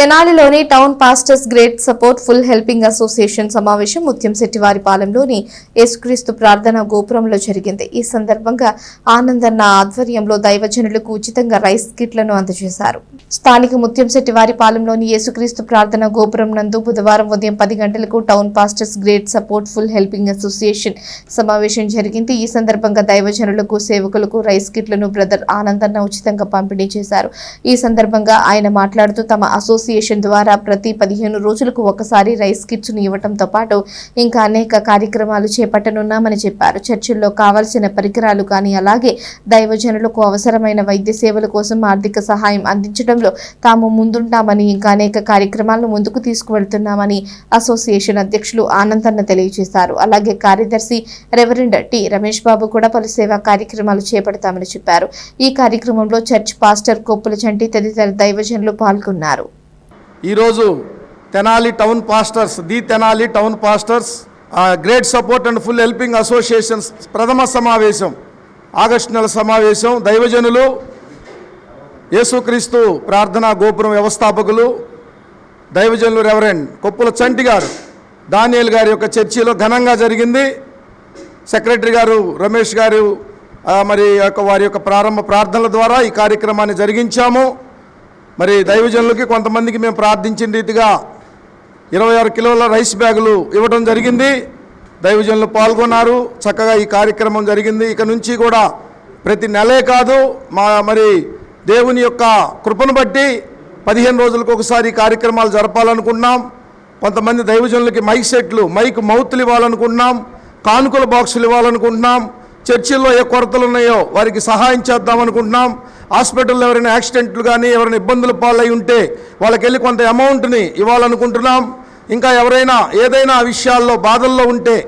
తెనాలిలోని town pastors great support full helping association సమావేశం ముత్యం శెట్టివారిపాలెంలోని యేసుక్రీస్తు ప్రార్థన గోపురంలో జరిగింది. ఈ సందర్భంగా ఆనందన్న ఆధ్వర్యంలో దైవజనులకు ఉచితంగా రైస్ కిట్లను అందజేశారు. స్థానిక ముత్యం శెట్టివారిపాలెంలోని యేసుక్రీస్తు ప్రార్థన గోపురం నందు బుధవారం ఉదయం పది గంటలకు town pastors great support full helping association సమావేశం జరిగింది. ఈ సందర్భంగా దైవజనులకు సేవకులకు రైస్ కిట్లను బ్రదర్ ఆనందన్న ఉచితంగా పంపిణీ చేశారు. ఈ సందర్భంగా ఆయన మాట్లాడుతూ తమ అసోసియేషన్ ద్వారా ప్రతి పదిహేను రోజులకు ఒకసారి రైస్ కిట్స్ను ఇవ్వటంతో పాటు ఇంకా అనేక కార్యక్రమాలు చేపట్టనున్నామని చెప్పారు. చర్చిల్లో కావలసిన పరికరాలు కానీ అలాగే దైవజనులకు అవసరమైన వైద్య సేవల కోసం ఆర్థిక సహాయం అందించడంలో తాము ముందుంటామని ఇంకా అనేక కార్యక్రమాలను ముందుకు తీసుకువెళ్తున్నామని అసోసియేషన్ అధ్యక్షులు ఆనందన్న తెలియజేశారు. అలాగే కార్యదర్శి రెవరెండ్ టి రమేష్ బాబు కూడా పలు సేవా కార్యక్రమాలు చేపడతామని చెప్పారు. ఈ కార్యక్రమంలో చర్చ్ పాస్టర్ కొప్పుల చంటి తదితర దైవజనులు పాల్గొన్నారు. ఈరోజు Tenali town pastors the Tenali town pastors great support and full helping associations ప్రథమ సమావేశం ఆగస్టు నెల సమావేశం. దైవజనులు యేసుక్రీస్తు ప్రార్థనా గోపురం వ్యవస్థాపకులు దైవజనులు రెవరెండ్ కొప్పుల చంటి గారు దానియల్ గారి యొక్క చర్చిలో ఘనంగా జరిగింది. సెక్రటరీ గారు రమేష్ గారు మరి యొక్క వారి యొక్క ప్రారంభ ప్రార్థనల ద్వారా ఈ కార్యక్రమాన్ని జరిగించాము. మరి దైవజనులకి కొంతమందికి మేము ప్రార్థించిన రీతిగా ఇరవై ఆరు కిలోల రైస్ బ్యాగులు ఇవ్వడం జరిగింది. దైవజనులు పాల్గొన్నారు. చక్కగా ఈ కార్యక్రమం జరిగింది. ఇక నుంచి కూడా ప్రతి నెలే కాదు మా మరి దేవుని యొక్క కృపను బట్టి పదిహేను రోజులకు ఒకసారి కార్యక్రమాలు జరపాలనుకున్నాం. కొంతమంది దైవజనులకి మైక్ సెట్లు మైక్ మౌత్లు ఇవ్వాలనుకుంటున్నాం కానుకల బాక్సులు ఇవ్వాలనుకుంటున్నాం. చర్చిల్లో ఏ కొరతలు ఉన్నాయో వారికి సహాయం చేద్దాం అనుకుంటున్నాం హాస్పిటల్లో ఎవరైనా యాక్సిడెంట్లు కానీ ఎవరైనా ఇబ్బందులు పాలై ఉంటే వాళ్ళకి వెళ్ళి కొంత అమౌంట్ని ఇవ్వాలనుకుంటున్నాం. ఇంకా ఎవరైనా ఏదైనా విషయాల్లో బాధల్లో ఉంటే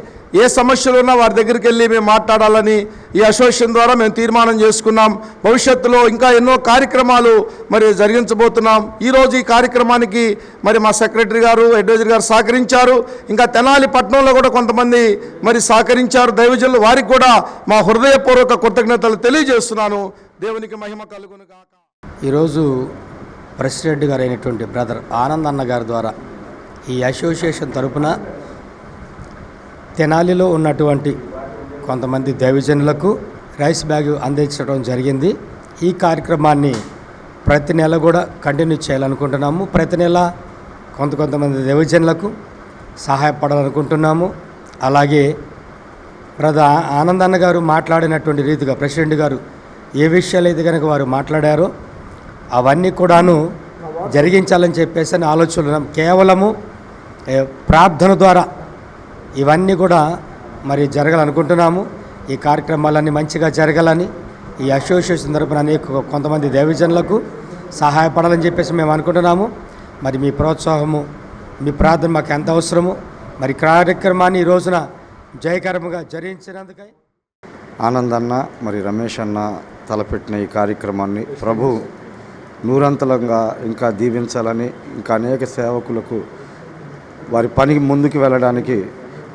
ఏ సమస్యలు ఉన్నా వారి దగ్గరికి వెళ్ళి మేము మాట్లాడాలని ఈ అసోసియేషన్ ద్వారా మేము తీర్మానం చేసుకున్నాం. భవిష్యత్తులో ఇంకా ఎన్నో కార్యక్రమాలు మరి జరిగించబోతున్నాం. ఈరోజు ఈ కార్యక్రమానికి మరి మా సెక్రటరీ గారు అడ్వైజర్ గారు సహకరించారు. ఇంకా తెనాలి పట్టణంలో కూడా కొంతమంది మరి సహకరించారు. దైవజనులు వారికి కూడా మా హృదయపూర్వక కృతజ్ఞతలు తెలియజేస్తున్నాను. దేవునికి మహిమ కలుగును గాక. ఈరోజు ప్రెసిడెంట్ గారు అయినటువంటి బ్రదర్ ఆనంద్ అన్న గారి ద్వారా ఈ అసోసియేషన్ తరపున తెనాలిలో ఉన్నటువంటి కొంతమంది దైవజనులకు రైస్ బ్యాగ్ అందించడం జరిగింది. ఈ కార్యక్రమాన్ని ప్రతి నెల కూడా కంటిన్యూ చేయాలనుకుంటున్నాము. ప్రతి నెల కొంత కొంతమంది దైవజనులకు సహాయపడాలనుకుంటున్నాము. అలాగే బ్రదర్ ఆనందన్న గారు మాట్లాడినటువంటి రీతిగా ప్రెసిడెంట్ గారు ఏ విషయాలు అయితే కనుక వారు మాట్లాడారో అవన్నీ కూడాను జరిగించాలని చెప్పేసి అని ఆలోచనలు కేవలము ప్రార్థన ద్వారా ఇవన్నీ కూడా మరి జరగాలనుకుంటున్నాము. ఈ కార్యక్రమాలన్నీ మంచిగా జరగాలని ఈ అసోసియేషన్ తరపున అనేక కొంతమంది దేవజనులకు సహాయపడాలని చెప్పేసి మేము అనుకుంటున్నాము. మరి మీ ప్రోత్సాహము మీ ప్రార్థన మాకు ఎంత అవసరము మరి కార్యక్రమాన్ని ఈ రోజున జయకరముగా జరిగించినందుకై. ఆనంద్ అన్న మరి రమేష్ అన్న తలపెట్టిన ఈ కార్యక్రమాన్ని ప్రభు నూరంతలంగా ఇంకా దీవించాలని ఇంకా అనేక సేవకులకు వారి పనికి ముందుకు వెళ్ళడానికి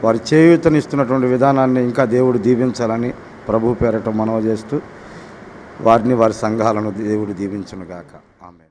వారి చేయూతనిస్తున్నటువంటి విధానాన్ని ఇంకా దేవుడు దీవించాలని ప్రభు పేరట మనవ చేస్తూ వారిని వారి సంఘాలను దేవుడు దీవించునుగాక. ఆమె